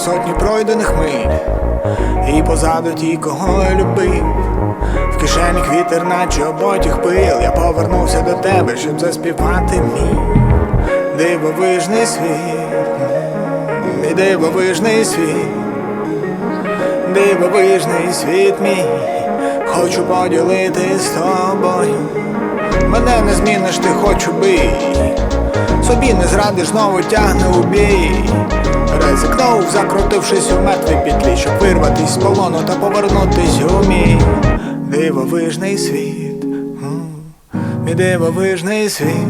сотні пройдених миль, і позаду ті, кого я любив. В кишені вітер, наче оботяг пил. Я повернувся до тебе, щоб заспівати мій дивовижний світ, мій дивовижний світ, дивовижний світ мій, хочу поділити з тобою. Мене не зміниш, ти хочу бий. Собі не зрадиш, знову тягне у бій. Ризикнув, закрутившись у мертвій петлі, щоб вирватись з полону та повернутись у мій дивовижний світ. Мій дивовижний світ,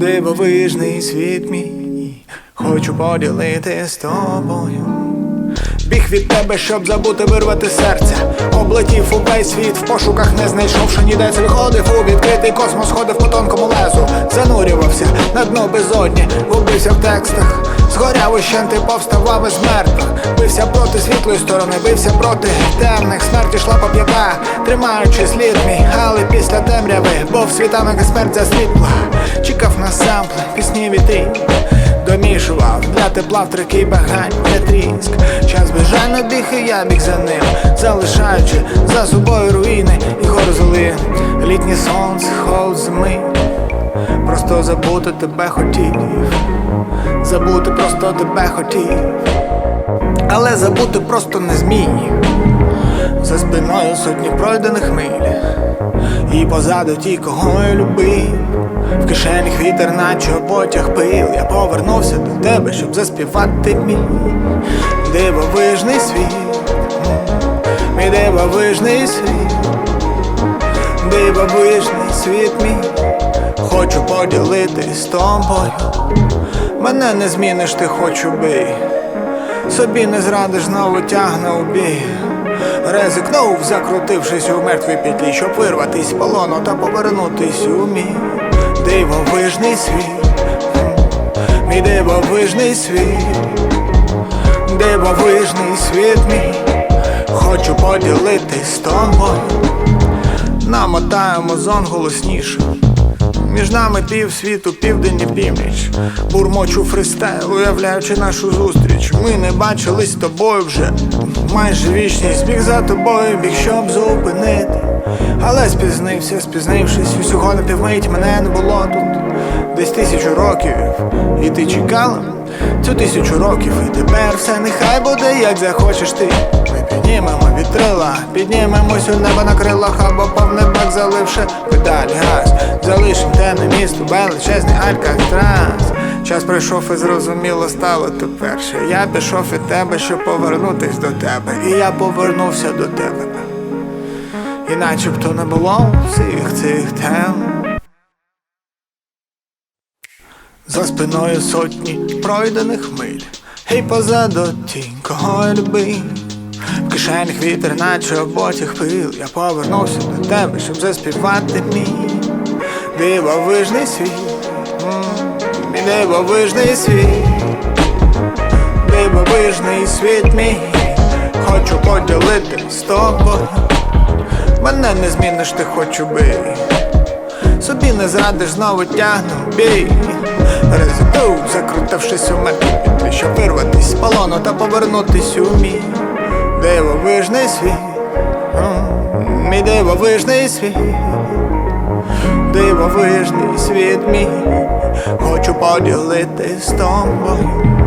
дивовижний світ мій, хочу поділити з тобою. Біг від тебе, щоб забути вирвати серце. Облетів увесь світ в пошуках, не знайшовши ніде цель ходив у відкритий космос, ходив по тонкому лезу, занурювався на дно безодні, губився в текстах. Згоряв ущенти, повставав із мертвих. Бився проти світлої сторони, бився проти темних. Смерть йшла по п'ята, тримаючи слід мій. Але після темряви, бо в світанок і смерть засліпла. Чекав на сампли, пісні вітрі Домішував для тепла в трики багань не тріск. Час безжально біг і я біг за ним. Залишаючи за собою руїни і горзоли Літнє сонце, холод зими Просто забути тебе хотів. Забути просто тебе хотів. Але забути просто не зміг. За спиною сотні пройдених миль. І позаду ті, кого я любив. В кишені вітер, наче потяг пил. Я повернувся до тебе, щоб заспівати мій Дивовижний світ. Мій дивовижний світ. Дивовижний світ мій Хочу поділитись з тобою. Мене не зміниш, ти хочу бий Собі не зрадиш, знову тягне у бій. Ризикнув, закрутившись у мертвій петлі Щоб вирватись з полону та повернутись у мій Дивовижний світ. Мій дивовижний світ. Дивовижний світ мій. Хочу поділитись з тобою. Намотаємо зон голосніше між нами пів світу, південь і північ. Бурмочу фристайл, уявляючи нашу зустріч. Ми не бачились з тобою вже майже вічність. Біг за тобою, біг, щоб зупинити. Але спізнився, спізнившись, усього на півмить мене не було тут. Десь тисячу років, і ти чекала цю тисячу років, і тепер все нехай буде, як захочеш ти. Ми піднімемо вітрила, піднімемось у небо на крилах або повний бак, заливши педаль, газ, залишим темне місто, величезний алькатрас. Час прийшов і зрозуміло стало тепер, що я пішов від тебе, щоб повернутись до тебе, і я повернувся до тебе. І начебто не було всіх цих тем. За спиною сотні пройдених миль, і позаду тінь, кого я любив. В кишенях вітер, наче оботяг пил. Я повернувся до тебе, щоб заспівати мій дивовижний світ, мій дивовижний світ, дивовижний світ мій, хочу поділити з тобою. Мене не зміниш, ти хочу бий. Собі не зрадиш, знову тягну бій. Ризикнув, закрутившись у петлі Щоб вирватись з полону та повернутись у мій. Дивовижний світ. Мій дивовижний світ Дивовижний світ мій. Хочу поділити з тобою